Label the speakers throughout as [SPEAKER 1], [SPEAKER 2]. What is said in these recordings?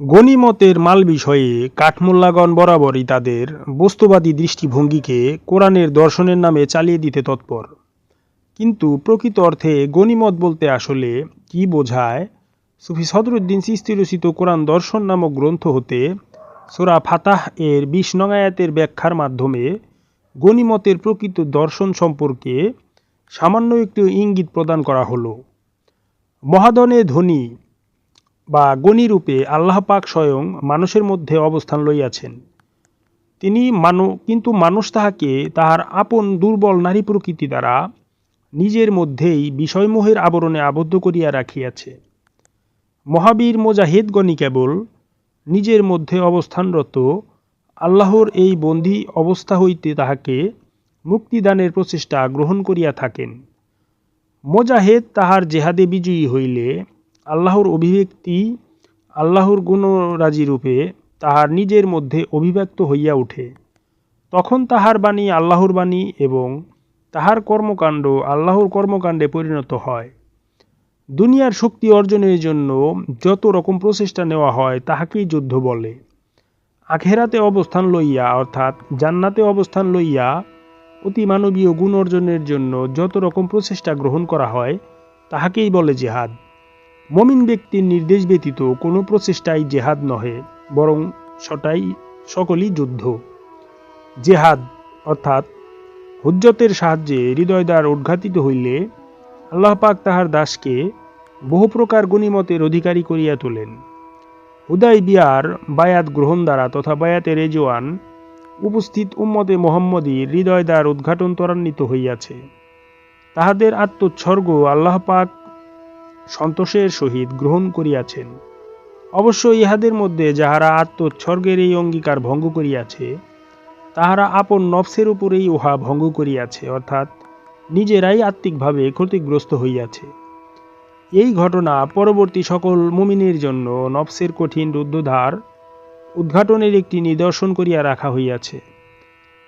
[SPEAKER 1] গনিমতের মাল বিষয়ে কাঠমোল্লাগণ বরাবরই তাদের বস্তুবাদী দৃষ্টিভঙ্গিকে কোরআনের দর্শনের নামে চালিয়ে দিতে তৎপর। কিন্তু প্রকৃত অর্থে গনিমত বলতে আসলে কি বোঝায়? সুফি সদরুদ্দিন চিস্তি রচিত কোরআন দর্শন নামক গ্রন্থ হতে সোরা ফাতাহ এর বিশ নঙায়াতের ব্যাখ্যার মাধ্যমে গনিমতের প্রকৃত দর্শন সম্পর্কে সামান্য একটু ইঙ্গিত প্রদান করা হলো। মহাদনে ধনী বা গণিরূপে আল্লাহ পাক স্বয়ং মানুষের মধ্যে অবস্থান লইয়াছেন। তিনি মানু, কিন্তু মানুষ তাহাকে তাহার আপন দুর্বল নারী প্রকৃতি দ্বারা নিজের মধ্যেই বিষয়মোহের আবরণে আবদ্ধ করিয়া রাখিয়াছে। মহাবীর মোজাহিদগণই কেবল নিজের মধ্যে অবস্থানরত আল্লাহর এই বন্দী অবস্থা হইতে তাহাকে মুক্তিদানের প্রচেষ্টা গ্রহণ করিয়া থাকেন। মোজাহেদ তাহার জেহাদে বিজয়ী হইলে আল্লাহর অভিব্যক্তি আল্লাহর গুণরাজি রূপে তাহার নিজের মধ্যে অভিব্যক্ত হইয়া ওঠে তখন তাহার বাণী আল্লাহর বাণী এবং তাহার কর্মকাণ্ড আল্লাহর কর্মকাণ্ডে পরিণত হয়। দুনিয়ার শক্তি অর্জনের জন্য যত রকম প্রচেষ্টা নেওয়া হয়, তাহাকেই যুদ্ধ বলে। আখেরাতে অবস্থান লইয়া, অর্থাৎ জান্নাতে অবস্থান লইয়া অতি মানবীয় গুণ অর্জনের জন্য যত রকম প্রচেষ্টা গ্রহণ করা হয়, তাহাকেই বলে জেহাদ। মমিন ব্যক্তির নির্দেশ ব্যতীত কোনো প্রচেষ্টাই জেহাদ নহে, বরং সটাই সকলই যুদ্ধ। জেহাদ অর্থাৎ হুজ্জতের সাহায্যে হৃদয়দ্বার উদ্ঘাটিত হইলে আল্লাহ পাক তাহার দাসকে বহু প্রকার গণিমতের অধিকারী করিয়া তোলেন। হুদাই বিয়ার বায়াত গ্রহণ দ্বারা তথা বায়াতে রেজওয়ান উপস্থিত উম্মতে মোহাম্মদীর হৃদয়দ্বার উদ্ঘাটন ত্বরান্বিত হইয়াছে। তাহাদের আত্মোৎসর্গ আল্লাহ পাক সন্তোষের সহিত গ্রহণ করিয়াছেন। অবশ্য ইহাদের মধ্যে যাহারা আত্মোৎসর্গের এই অঙ্গীকার ভঙ্গ করিয়াছে, তাহারা আপন নফসের উপরেই উহা ভঙ্গ করিয়াছে, অর্থাৎ নিজেরাই আত্মিকভাবে ক্ষতিগ্রস্ত হইয়াছে। এই ঘটনা পরবর্তী সকল মুমিনের জন্য নফসের কঠিন রুদ্ধধার উদ্ঘাটনের একটি নিদর্শন করিয়া রাখা হইয়াছে।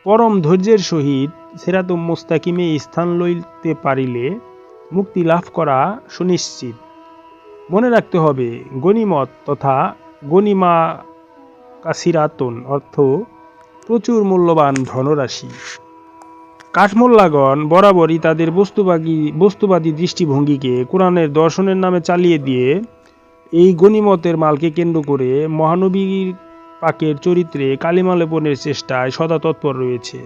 [SPEAKER 1] পরম ধৈর্যের সহিত সেরাতুম মুস্তাকিমে স্থান লইতে পারিলে মুক্তি লাভ করা সুনিশ্চিত। মনে রাখতে হবে গনিমত তথা গনিমা কাসিরাতন অর্থ প্রচুর মূল্যবান ধনরাশি। কাঠমোল্লাগণ বরাবরই তাদের বস্তুবাদী বস্তুবাদী দৃষ্টিভঙ্গিকে কোরআনের দর্শনের নামে চালিয়ে দিয়ে এই গনিমতের মালকে কেন্দ্র করে মহানবীর পাকের চরিত্রে কালিমা লেপনের চেষ্টায় সদা তৎপর রয়েছে।